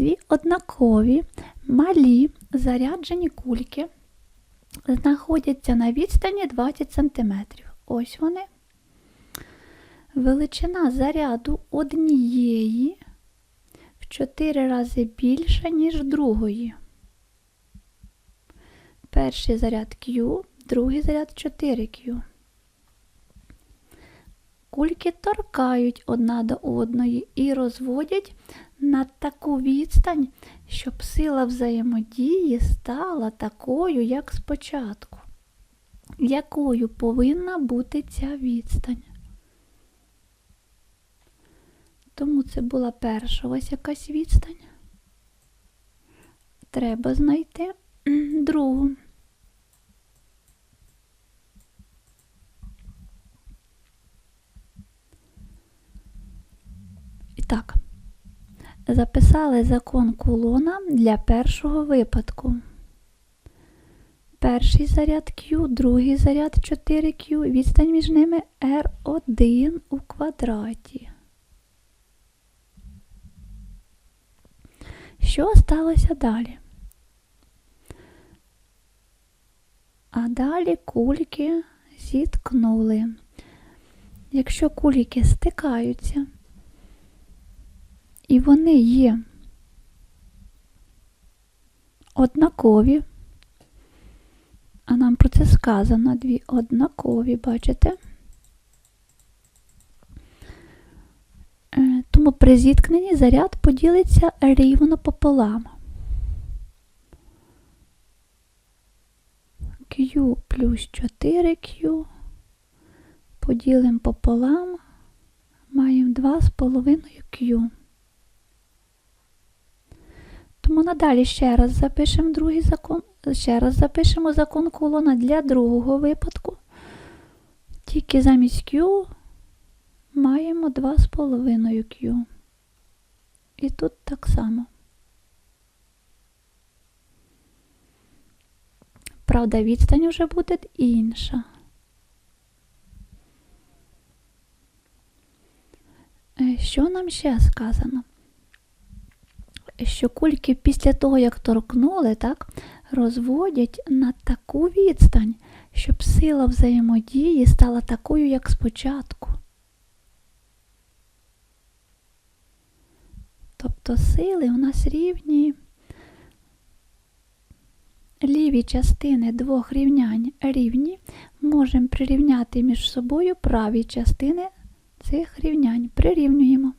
дві однакові малі заряджені кульки знаходяться на відстані 20 см. Ось вони. Величина заряду однієї в 4 рази більша, ніж другої. Перший заряд Q, другий заряд 4Q. Кульки торкають одна до одної і розводять на таку відстань, щоб сила взаємодії стала такою, як спочатку. Якою повинна бути ця відстань? Тому це була перша ось якась відстань. Треба знайти другу. Так, записали закон кулона для першого випадку. Перший заряд Q, другий заряд 4Q, відстань між ними R1 у квадраті. Що сталося далі? А далі кульки зіткнули. Якщо кульки стикаються, і вони є однакові, а нам про це сказано дві однакові, бачите? Е, Тому при зіткненні заряд поділиться рівно пополам. Q плюс 4Q поділимо пополам, маємо 2,5 Q. Тому надалі ще раз запишемо другий закон, ще раз запишемо закон колона для другого випадку. Тільки замість Q маємо 2,5 Q. І тут так само. Правда, відстань вже буде інша. Е, Що нам ще сказано? Що кульки після того, як торкнули, так, розводять на таку відстань, щоб сила взаємодії стала такою, як спочатку. Тобто сили у нас рівні ліві частини двох рівнянь рівні, можемо прирівняти між собою праві частини цих рівнянь. Прирівнюємо.